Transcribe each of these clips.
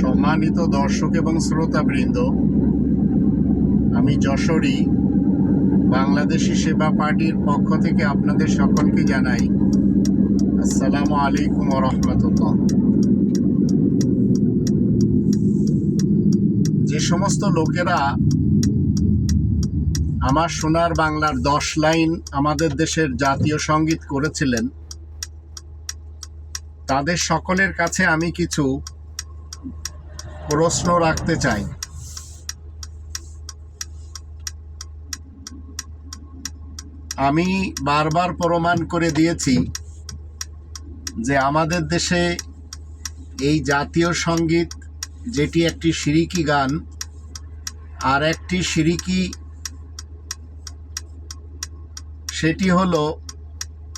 সম্মানিত দর্শক এবং শ্রোতাবৃন্দ, আমি যশোরী, বাংলাদেশি সেবা পার্টির পক্ষ থেকে আপনাদের সকলকে জানাই আসসালামু আলাইকুম রহমতুল্লাহ। যে সমস্ত লোকেরা আমার সোনার বাংলার দশ লাইন আমাদের দেশের জাতীয় সংগীত করেছিলেন, তাদের সকলের কাছে আমি কিছু প্রশ্ন রাখতে চাই। আমি বারবার প্রমাণ করে দিয়েছি যে আমাদের দেশে এই জাতীয় সংগীত, যেটি একটি সিরিকি গান আর একটি সিরিকি, সেটি হলো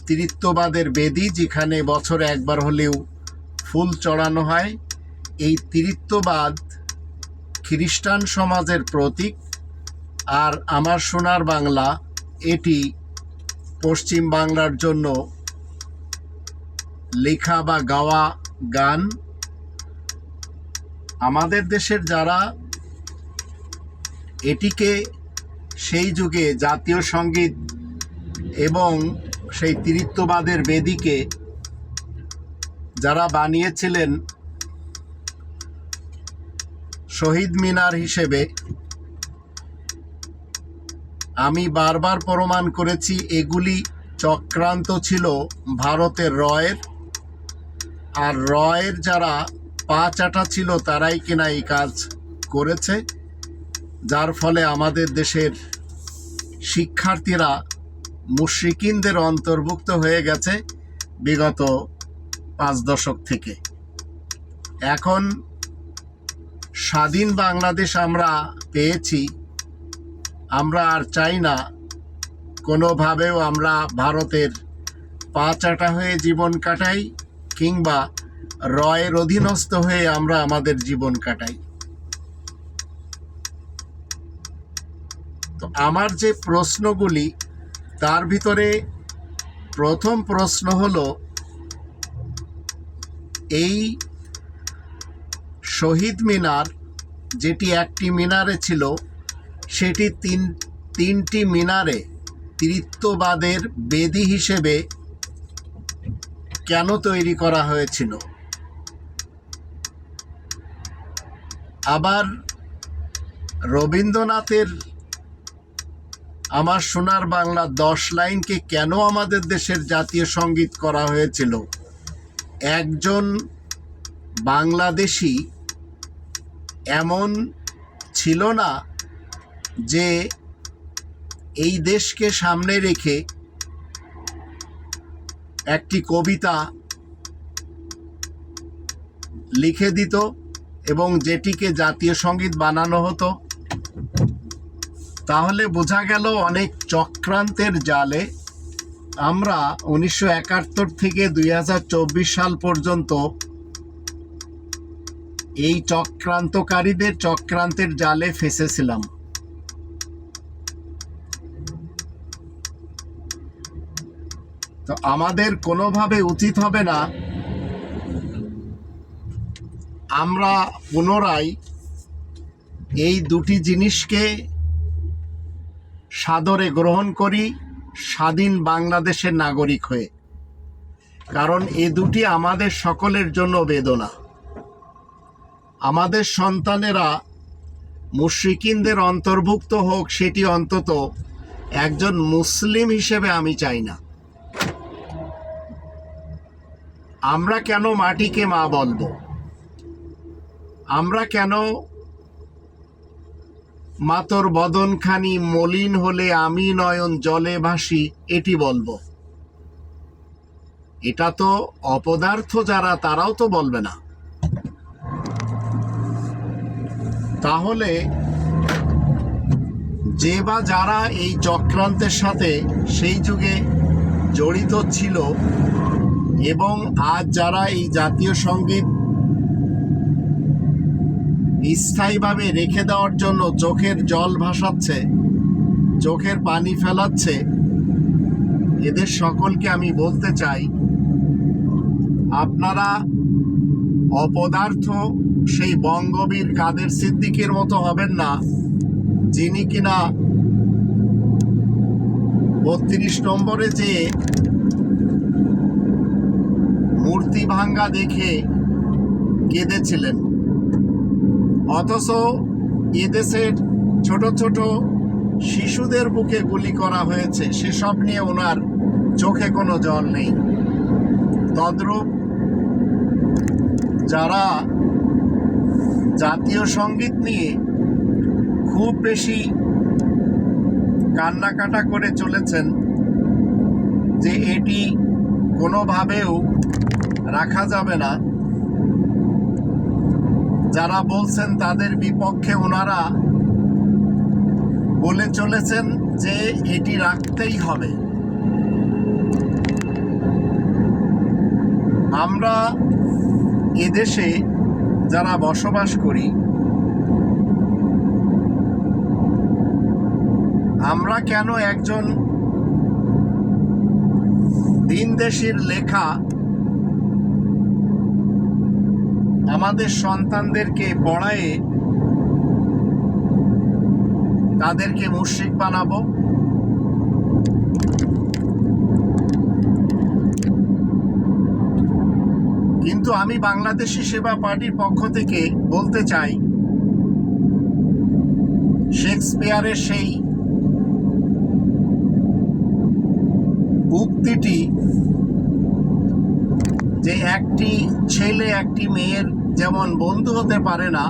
তিরিত্ববাদের বেদি, যেখানে বছরে একবার হলেও ফুল চড়ানো হয়। এই তিরিত্ববাদ খ্রিস্টান সমাজের প্রতীক। আর আমার সোনার বাংলা, এটি পশ্চিম বাংলার জন্য লেখা বা গাওয়া গান। আমাদের দেশের যারা এটিকে সেই যুগে জাতীয় সংগীত এবং সেই তিরিত্ববাদের বেদিকে যারা বানিয়েছিলেন শহীদ মিনার হিসেবে আমি বারবার প্রমাণ করেছি, এগুলি চক্রান্ত ছিল ভারতের রয়ের। আর রয়ের যারা পা চাটা ছিল, তারাই কিনা এই কাজ করেছে, যার ফলে আমাদের দেশের শিক্ষার্থীরা মুশ্রিকিনদের অন্তর্ভুক্ত হয়ে গেছে বিগত পাঁচ দশক থেকে। এখন স্বাধীন বাংলাদেশ আমরা পেয়েছি, আমরা আর চাই না কোনোভাবেও আমরা ভারতের পা চাটা হয়ে জীবন কাটাই কিংবা রয়ের অধীনস্থ হয়ে আমরা আমাদের জীবন কাটাই। তো আমার যে প্রশ্নগুলি, তার ভিতরে প্রথম প্রশ্ন হলো, এই শহীদ মিনার, যেটি একটি মিনারে ছিল, সেটি তিন, তিনটি মিনারে তৃত্ববাদের বেদি হিসেবে কেন তৈরি করা হয়েছিল? আবার রবীন্দ্রনাথের আমার সোনার বাংলা দশ লাইনকে কেন আমাদের দেশের জাতীয় সংগীত করা হয়েছিল? একজন বাংলাদেশি এমন ছিল না যে এই দেশকে সামনে রেখে একটি কবিতা লিখে দিত এবং যেটিকে জাতীয় সংগীত বানানো হতো। তাহলে বোঝা গেল অনেক চক্রান্তের জালে। আমরা উনিশশো একাত্তর থেকে দুই হাজার চব্বিশ সাল পর্যন্ত এই চক্রান্তকারীদের চক্রান্তের জালে ফেসেছিলাম। তো আমাদের কোনোভাবে উচিত হবে না, আমরা পুনরায় এই দুটি জিনিসকে সাদরে গ্রহণ করি, স্বাধীন বাংলাদেশের নাগরিক হয়ে। কারণ এ দুটি আমাদের সকলের জন্য বেদনা। আমাদের সন্তানেরা মুশ্রিকিনদের অন্তর্ভুক্ত হোক, সেটি অন্তত একজন মুসলিম হিসেবে আমি চাই না। আমরা কেন মাটিকে মা বলব? আমরা কেন মাতর বদনখানি মলিন হলে আমি নয়ন জলে ভাসি, এটি বলব। এটা তো অপদার্থ যারা, তারাও তো বলবে না। তাহলে যে বা যারা এই চক্রান্তের সাথে সেই যুগে জড়িত ছিল এবং আজ যারা এই জাতীয় সংগীত স্থায়ীভাবে রেখে দেওয়ার জন্য চোখের জল ভাসাচ্ছে, চোখের পানি ফেলাচ্ছে, এদের সকলকে আমি বলতে চাই, আপনারা অপদার্থ সেই বঙ্গবীর কাদের সিদ্দিকের মতো হবেন না, যিনি কিনা বত্রিশ নম্বরে যে মূর্তি ভাঙ্গা দেখে কেঁদেছিলেন। অথচ এদেশের ছোট ছোট শিশুদের বুকে গুলি করা হয়েছে, সেসব নিয়ে ওনার চোখে কোনো জল নেই। তদ্রূপ যারা জাতীয় সংগীত নিয়ে খুব বেশি কান্নাকাটা করে চলেছেন যে এটি কোনোভাবেও রাখা যাবে না। যারা বলছেন তাদের বিপক্ষে ওনারা বলে চলেছেন যে এটি রাখতেই হবে। আমরা এদেশে যারা বসবাস করি আমরা কেন একজন দিনদেশীর লেখা আমাদের সন্তানদেরকে পড়ায়ে তাদেরকে মুশ্রিক বানাবো? কিন্তু আমি বাংলাদেশি সেবা পার্টির পক্ষ থেকে বলতে চাই, শেক্সপিয়ারের সেই উক্তিটি যে একটি ছেলে, একটি মেয়ের যেমন বন্ধু হতে পারে না,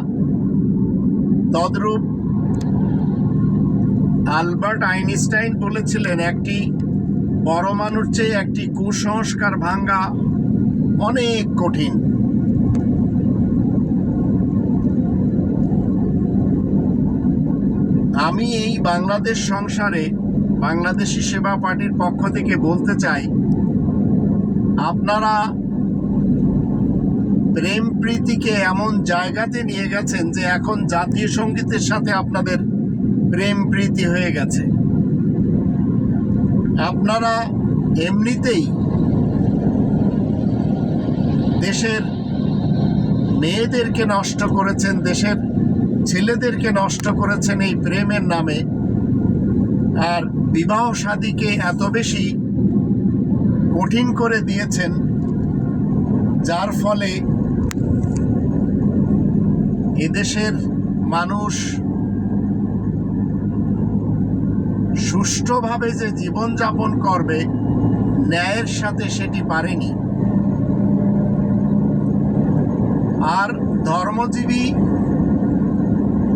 তদ্রূপ আলবার্ট আইনস্টাইন বলেছিলেন, একটি পরমাণুর চেয়ে একটি কুসংস্কার ভাঙ্গা অনেক কঠিন। আমি এই বাংলাদেশ সংসারে বাংলাদেশি সেবা পার্টির পক্ষ থেকে বলতে চাই, আপনারা প্রেম প্রীতিকে এমন জায়গাতে নিয়ে গেছেন যে এখন জাতীয় সঙ্গীতের সাথে আপনাদের প্রেম প্রীতি হয়ে গেছে। আপনারা এমনিতেই দেশের মেয়েদেরকে নষ্ট করেছেন, দেশের ছেলেদেরকে নষ্ট করেছেন এই প্রেমের নামে। আর বিবাহ শাদীকে এত বেশি কঠিন করে দিয়েছেন, যার ফলে এদেশের মানুষ সুষ্ঠুভাবে যে জীবনযাপন করবে, ন্যায়ের সাথে সেটি পারেনি। আর ধর্মজীবী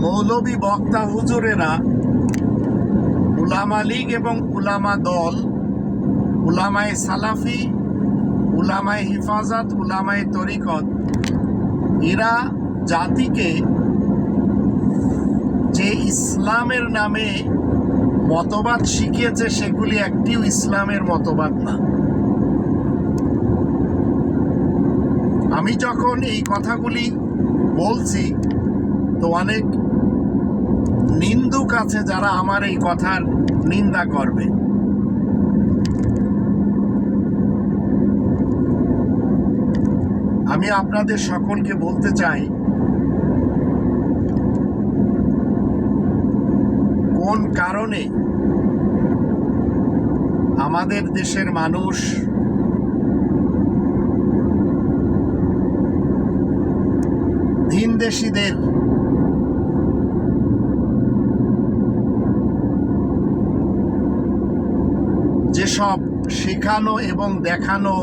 মৌলবী বক্তা হুজুরেরা উলামা লীগ এবং উলামা দল, উলামায় সালাফি, উলামায় হিফাজত, উলামায় তরিকত, এরা জাতিকে যে ইসলামের নামে মতবাদ শিখিয়েছে সেগুলি একটিও ইসলামের মতবাদ না। আমি যখন এই কথাগুলি বলছি, তো অনেক নিন্দুক আছে যারা আমার এই কথার নিন্দা করবে। আমি আপনাদের সকলকে বলতে চাই, কোন কারণে আমাদের দেশের মানুষ ভিনদেশীদের যেসব শেখানো এবং দেখানো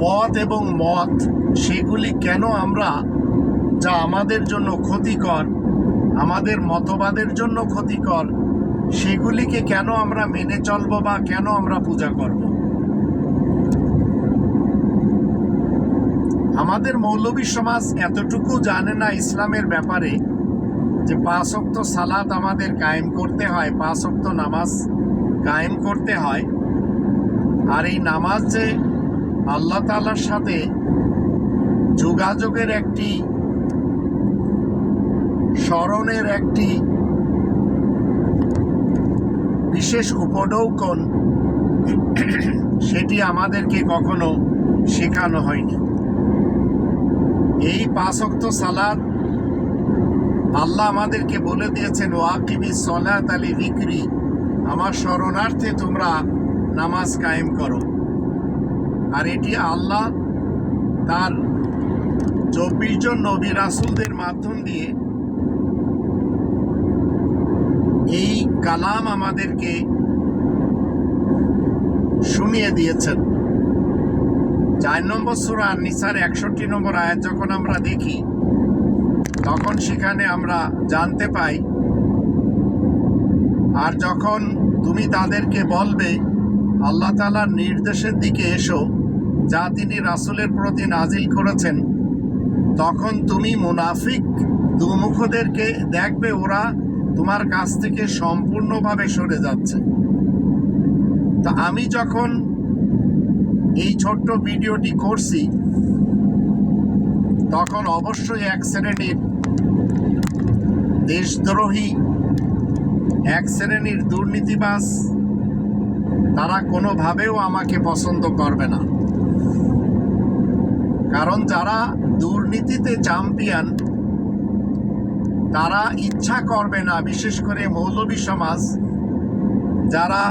পথ এবং মত, সেগুলি কেন আমরা, যা আমাদের জন্য ক্ষতিকর, আমাদের মতবাদের জন্য ক্ষতিকর, সেগুলিকে কেন আমরা মেনে চলবো বা কেন আমরা পূজা করব? আমাদের মৌলবী সমাজ এতটুকু জানে না ইসলামের ব্যাপারে যে পাঁচ অক্ত সালাত আমাদের কায়েম করতে হয়, পাঁচ অক্ত নামাজ কায়েম করতে হয়। আর এই নামাজ যে আল্লাহ তালার সাথে যোগাযোগের একটি, স্মরণের একটি বিশেষ উপডৌকন সেটি আমাদেরকে কখনো শেখানো হয়নি। এই পাঁচক্ত সালাদ আল্লাহ আমাদেরকে বলে দিয়েছেন, ওয়াকিবি সলাত আলী বিক্রি আমার শরণার্থে তোমরা নামাজ কায়েম করো। আর এটি আল্লাহ তার চব্বিশ জন নবী রাসুলদের মাধ্যম দিয়ে এই কালাম আমাদেরকে শুনিয়ে দিয়েছেন। চার নম্বর সুরা নিসার একষট্টি নম্বর আয়াত যখন আমরা দেখি, তখন সেখানে আমরা জানতে পাই, আর যখন তুমি তাদেরকে বলবে, আল্লাহ তালার নির্দেশের দিকে এসো, যা তিনি রাসুলের প্রতি নাজিল করেছেন, তখন তুমি মুনাফিক দুমুখদেরকে দেখবে, ওরা তোমার কাছ থেকে সম্পূর্ণভাবে সরে যাচ্ছে। তা আমি যখন এই ছোট্ট ভিডিওটি করছি, তখন অবশ্যই এক শ্রেণির দেশদ্রোহী, এক শ্রেণির দুর্নীতিবাস তারা কোনোভাবেও আমাকে পছন্দ করবে না। কারণ যারা দুর্নীতিতে চ্যাম্পিয়ন তারা ইচ্ছা করবে না, বিশেষ করে মৌলবী সমাজ, যারা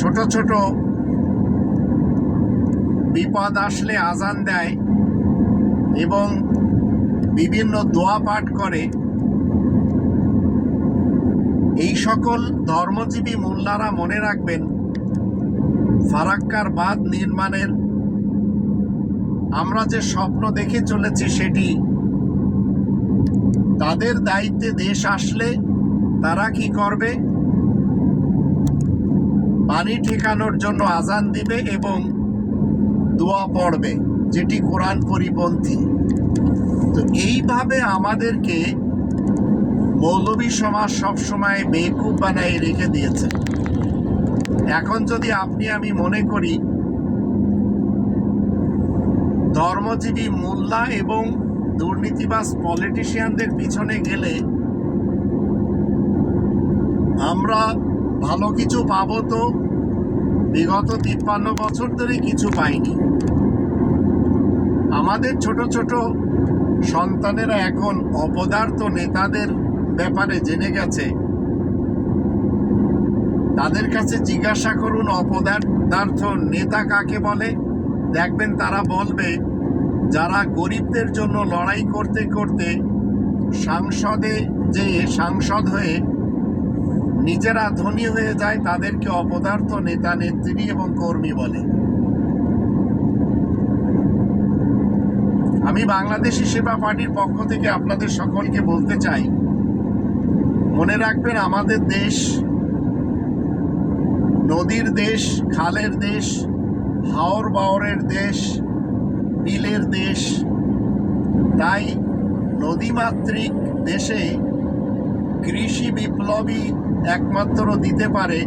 ছোট ছোট বিপদ আসলে আজান দেয় এবং বিভিন্ন দোয়া পাঠ করে। এই সকল ধর্মজীবী মোল্লারা মনে রাখবেন, ফারাক্কার বাঁধ নির্মাণের আমরা যে স্বপ্ন দেখে চলেছি সেটি তাদের দায়িত্বে দেশ আসলে তারা কি করবে? পানি ঠেকানোর জন্য আজান দিবে এবং দোয়া পড়বে, যেটি কোরআন পরিপন্থী। তো এইভাবে আমাদেরকে মৌলবী সমাজ সবসময় বেকুব বানায় রেখে দিয়েছে। এখন যদি আপনি, আমি মনে করি, ধর্মজীবী মোল্লা এবং দুর্নীতিবাজ পলিটিশিয়ানদের পিছনে গেলে আমরা ভালো কিছু পাবো তো বিগত তিপ্পান্ন বছর ধরে কিছু পাইনি। আমাদের ছোট ছোট সন্তানেরা এখন অপদার্থ নেতাদের ব্যাপারে জেনে গেছে। তাদের কাছে জিজ্ঞাসা করুন, অপদার্থ নেতা কাকে বলে? দেখবেন তারা বলবে, যারা গরিবদের জন্য লড়াই করতে করতে সাংসদে যে সাংসদ হয়ে নিজেরা ধনী হয়ে যায়, তাদেরকে অপদার্থ নেতা, নেত্রী এবং কর্মী বলে। আমি বাংলাদেশি সেবা পার্টির পক্ষ থেকে আপনাদের সকলকে বলতে চাই, মনে রাখবেন আমাদের দেশ নদীর দেশ, খালের দেশ, হাওর বাওরের দেশ, বিলের দেশ। তাই নদীমাতৃক দেশে কৃষি বিপ্লবী একমাত্র দিতে পারে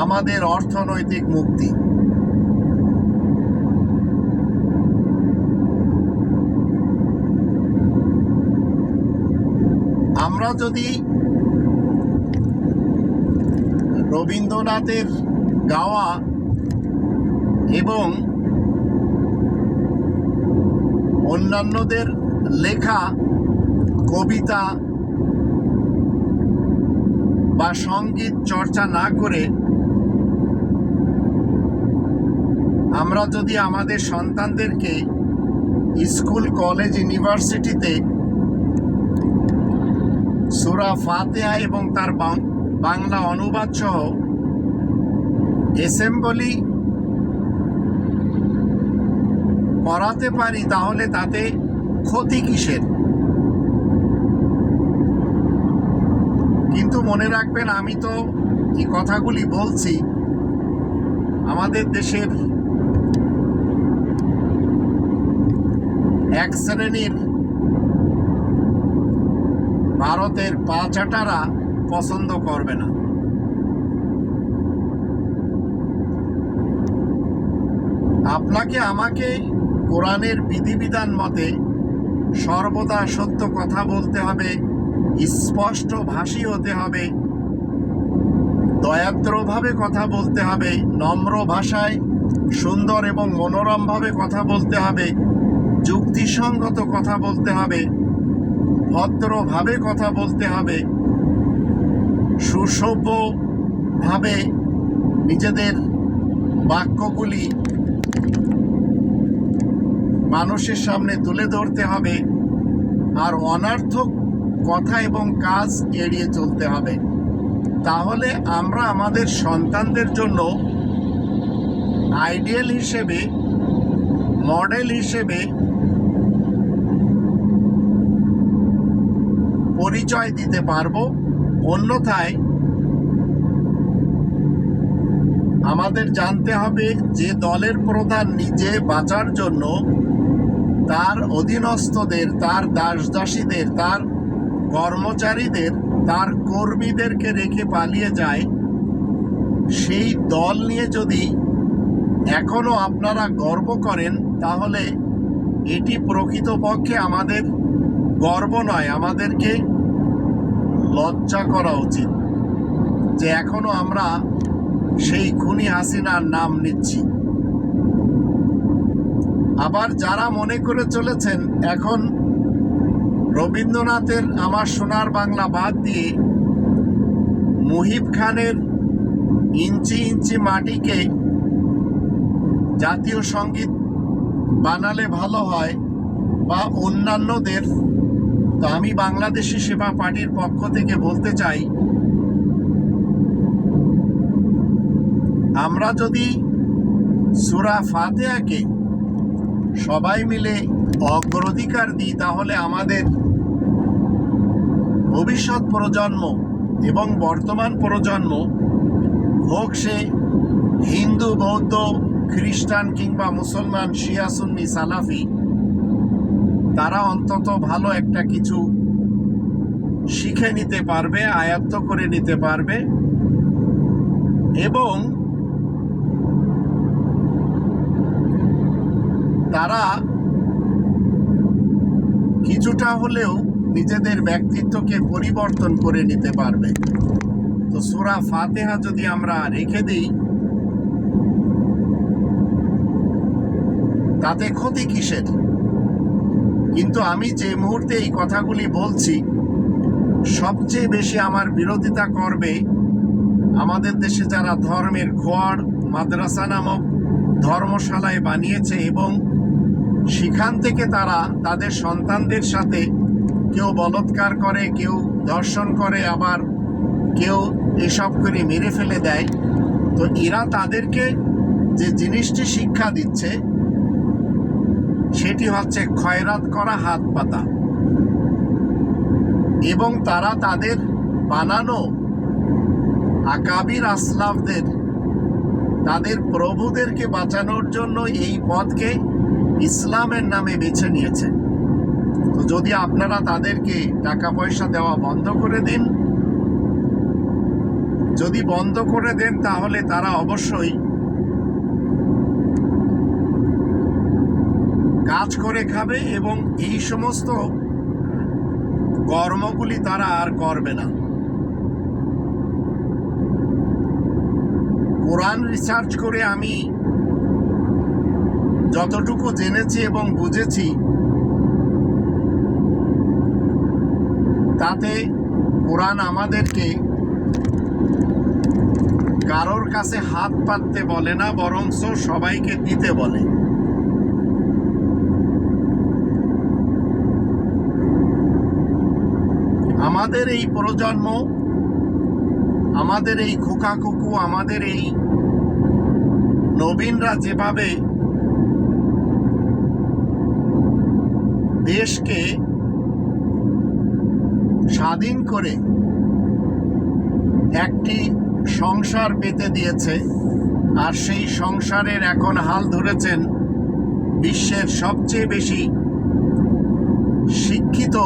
আমাদের অর্থনৈতিক মুক্তি। আমরা যদি রবীন্দ্রনাথের গাওয়া এবং অন্যান্যদের লেখা কবিতা বা সংগীত চর্চা না করে আমরা যদি আমাদের সন্তানদেরকে স্কুল, কলেজ, ইউনিভার্সিটিতে সুরা ফাতেহা এবং তার বাংলা অনুবাদ সহ অ্যাসেম্বলি পড়াতে পারি, তাহলে তাতে ক্ষতি কিসের কিন্তু মনে রাখবেন, আমি তো এই কথাগুলি বলছি। আমাদের দেশের এক শ্রেণির ভারতের পাচাটারা পছন্দ করবে না। আপনাকে আমাকে কোরআনের বিধিবিধান মতে সর্বদা সত্য কথা বলতে হবে। স্পষ্ট ভাষী হতে হবে। দয়াদ্রভাবে কথা বলতে হবে, নম্র ভাষায়, সুন্দর এবং মনোরমভাবে কথা বলতে হবে, যুক্তিসঙ্গত কথা বলতে হবে, ভদ্রভাবে কথা বলতে হবে, সুসভ্যভাবে নিজেদের বাক্যগুলি মানুষের সামনে তুলে ধরতে হবে, আর অনার্থক কথা এবং কাজ এড়িয়ে চলতে হবে। তাহলে আমরা আমাদের সন্তানদের জন্য আইডিয়াল হিসেবে, মডেল হিসেবে পরিচয় দিতে পারব। অন্যথায় আমাদের জানতে হবে যে দলের প্রধান নিজে বাঁচার জন্য তার অধীনস্থদের, তার দাস দাসীদের তার কর্মচারীদের, তার কর্মীদেরকে রেখে পালিয়ে যায়, সেই দল নিয়ে যদি এখনও আপনারা গর্ব করেন, তাহলে এটি প্রকৃতপক্ষে আমাদের গর্ব নয়, আমাদেরকে লজ্জা করা উচিত যে এখনও আমরা সেই খুনি হাসিনার নাম নিচ্ছি। আবার যারা মনে করে চলেছেন, এখন রবীন্দ্রনাথের আমার সোনার বাংলা বাদ দিয়ে মুহিব খানের ইঞ্চি ইঞ্চি মাটিকে জাতীয় সংগীত বানালে ভালো হয় বা অন্যান্যদের, তো আমি বাংলাদেশি সেবা পার্টির পক্ষ থেকে বলতে চাই, আমরা যদি সুরা ফাতেহাকে সবাই মিলে অগ্রাধিকার দিই, তাহলে আমাদের ভবিষ্যৎ প্রজন্ম এবং বর্তমান প্রজন্ম হোক সে হিন্দু, বৌদ্ধ, খ্রিস্টান কিংবা মুসলমান, শিয়া, সুন্নি, সালাফি, তারা অন্তত ভালো একটা কিছু শিখে নিতে পারবে, আয়ত্ত করে নিতে পারবে এবং তারা কিছুটা হলেও নিজেদের ব্যক্তিত্বকে পরিবর্তন করে নিতে পারবে। তো সুরা ফাতেহা যদি আমরা রেখে দিই, তাতে ক্ষতি কিসের? কিন্তু আমি যে মুহূর্তে এই কথাগুলি বলছি, সবচেয়ে বেশি আমার বিরোধিতা করবে আমাদের দেশে যারা ধর্মের খোয়ার মাদ্রাসা নামক ধর্মশালায় বানিয়েছে এবং সেখান থেকে তারা তাদের সন্তানদের সাথে কেউ বলৎকার করে, কেউ দর্শন করে, আবার কেউ এসব করে মেরে ফেলে দেয়। তো এরা তাদেরকে যে জিনিসটি শিক্ষা দিচ্ছে, সেটি হচ্ছে ক্ষয়রাত করা হাত পাতা। এবং তারা তাদের বানানো আকাবির আসলাফদের, তাদের প্রভুদেরকে বাঁচানোর জন্য এই পথকে ইসলামের নামে বেছে নিয়েছে। তো যদি আপনারা তাদেরকে টাকা পয়সা দেওয়া বন্ধ করে দিন, যদি বন্ধ করে দেন তাহলে তারা অবশ্যই কাজ করে খাবে এবং এই সমস্ত কর্মগুলি তারা আর করবে না। কোরআন রিসার্চ করে আমি যতটুকু জেনেছি এবং বুঝেছি, তাতে কোরআন আমাদেরকে কারোর কাছে হাত পাততে বলে না বরংস সবাইকে দিতে বলে। আমাদের এই প্রজন্ম, আমাদের এই খোকা আমাদের এই নবীনরা যেভাবে দেশকে স্বাধীন করে একটি সংসার পেতে দিয়েছে, আর সেই সংসারের এখন হাল ধরেছেন বিশ্বের সবচেয়ে বেশি শিক্ষিত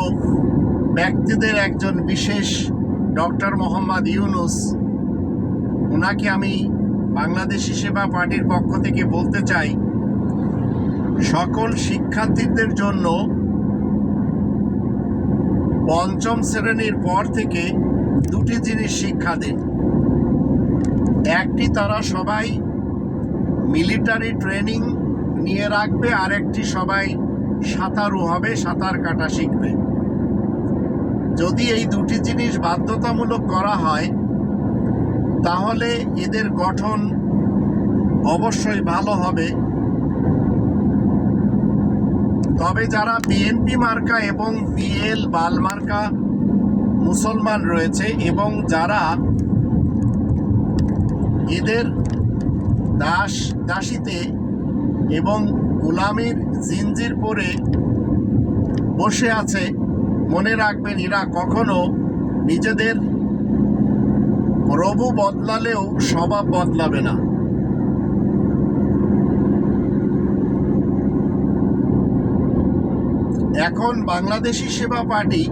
ব্যক্তিদের একজন বিশেষ ডক্টর মোহাম্মদ ইউনুস। ওনাকে আমি বাংলাদেশি সেবা পার্টির পক্ষ থেকে বলতে চাই, সকল শিক্ষার্থীদের জন্য পঞ্চম শ্রেণির পর থেকে দুটি জিনিস শিক্ষা দিন। একটি তারা সবাই মিলিটারি ট্রেনিং নিয়ে রাখবে আর একটি সবাই সাঁতারু হবে, সাঁতার কাটা শিখবে। যদি এই দুটি জিনিস বাধ্যতামূলক করা হয়, তাহলে এদের গঠন অবশ্যই ভালো হবে। তবে যারা বিএনপি মার্কা এবং বিএল বাল মার্কা মুসলমান রয়েছে এবং যারা এদের দাস দাসীতে এবং গোলামির জিঞ্জির পরে বসে আছে, মনে রাখবেন এরা কখনো নিজেদের প্রভু বদলালেও স্বভাব বদলাবে না। এখন বাংলাদেশি সেবা পার্টি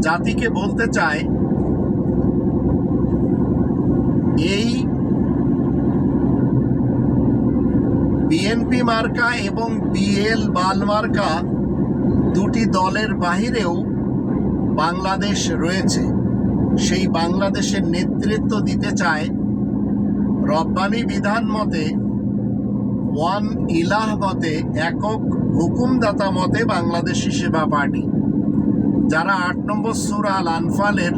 জাতিকে বলতে চায়, এই বিএনপি মার্কা এবং বিএল বাল মার্কা দুটি দলের বাহিরেও বাংলাদেশ রয়েছে। সেই বাংলাদেশের নেতৃত্ব দিতে চায় রব্বানি বিধান মতে ওয়ান ইলাহ মতে একক হুকুমদাতা মতে বাংলাদেশি সেবা পার্টি। যারা আট নম্বর সুরা আল আনফালের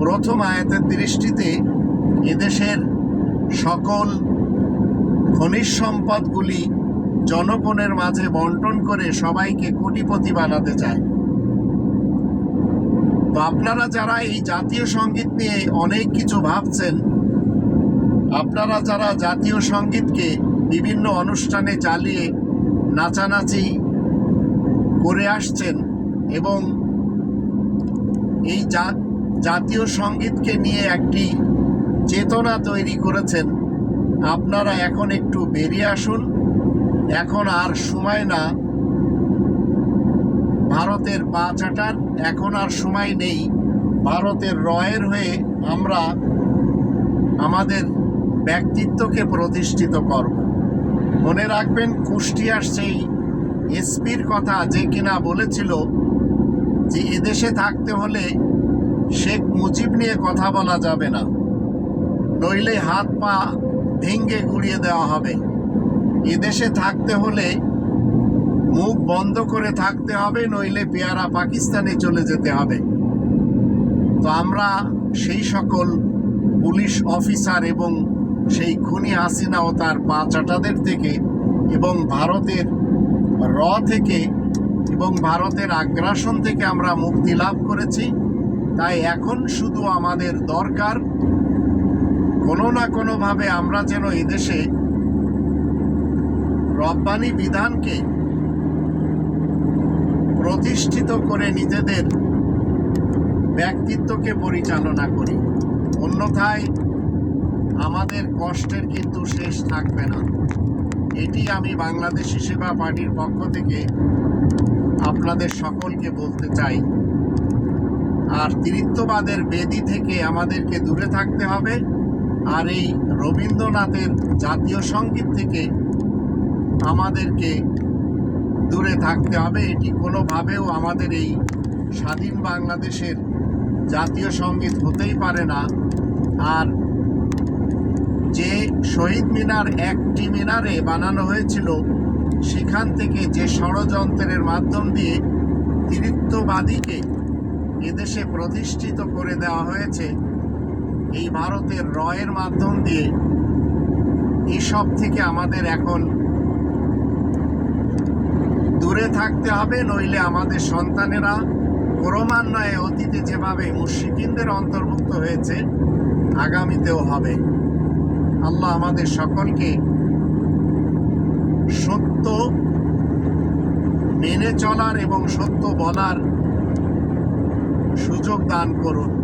প্রথম আয়াতের দৃষ্টিতে এদেশের সকল খনিজ সম্পদগুলি জনগণের মাঝে বন্টন করে সবাইকে কোটিপতি বানাতে চায়। তো আপনারা যারা এই জাতীয় সংগীত নিয়ে অনেক কিছু ভাবছেন, আপনারা যারা জাতীয় সঙ্গীতকে বিভিন্ন অনুষ্ঠানে চালিয়ে নাচানাচি করে আসছেন এবং এই জাতীয় সঙ্গীতকে নিয়ে একটি চেতনা তৈরি করেছেন। আপনারা এখন একটু বেরিয়ে আসুন। এখন আর সময় না। ভারতের পা চাটার এখন আর সময় নেই। ভারতের রয়ের হয়ে আমরা আমাদের ব্যক্তিত্বকে প্রতিষ্ঠিত করব। মনে রাখবেন, কুষ্টিয়ার সেই এসপির কথা যে কিনা বলেছিল যে এদেশে থাকতে হলে শেখ মুজিব নিয়ে কথা বলা যাবে না। নইলে হাত পা ভেঙ্গে গুড়িয়ে দেওয়া হবে। এদেশে থাকতে হলে মুখ বন্ধ করে থাকতে হবে, নইলে পেয়ারা পাকিস্তানে চলে যেতে হবে। তো আমরা সেই সকল পুলিশ অফিসার এবং সেই খুনি হাসিনা ও তার পা চাটাদের থেকে এবং ভারতের র থেকে এবং ভারতের আগ্রাসন থেকে আমরা মুক্তি লাভ করেছি। তাই এখন শুধু আমাদের দরকার কোনো না কোনোভাবে আমরা যেন এদেশে রব্বানি বিধানকে প্রতিষ্ঠিত করে নিজেদের ব্যক্তিত্বকে পরিচালনা করি। অন্যথায় আমাদের কষ্টের কিন্তু শেষ থাকবে না। এটি আমি বাংলাদেশি সেবা পার্টির পক্ষ থেকে আপনাদের সকলকে বলতে চাই। আর তৃত্ববাদের বেদি থেকে আমাদেরকে দূরে থাকতে হবে। আর এই রবীন্দ্রনাথের জাতীয় সংগীত থেকে আমাদেরকে দূরে থাকতে হবে। এটি কোনোভাবেও আমাদের এই স্বাধীন বাংলাদেশের জাতীয় সংগীত হতেই পারে না। আর যে শহীদ মিনার একটি মিনারে বানানো হয়েছিল, সেখান থেকে যে ষড়যন্ত্রের মাধ্যম দিয়ে তিরিত্ববাদীকে এদেশে প্রতিষ্ঠিত করে দেওয়া হয়েছে, এই ভারতের রয়ের মাধ্যম দিয়ে, এসব থেকে আমাদের এখন দূরে থাকতে হবে, নইলে আমাদের সন্তানেরা ক্রমান্বয়ে অতীতে যেভাবে মুশিকিনদের অন্তর্ভুক্ত হয়েছে, আগামীতেও হবে। আল্লাহ আমাদের সকলকে সত্য মেনে চলার এবং সত্য বলার সুযোগ দান করুন।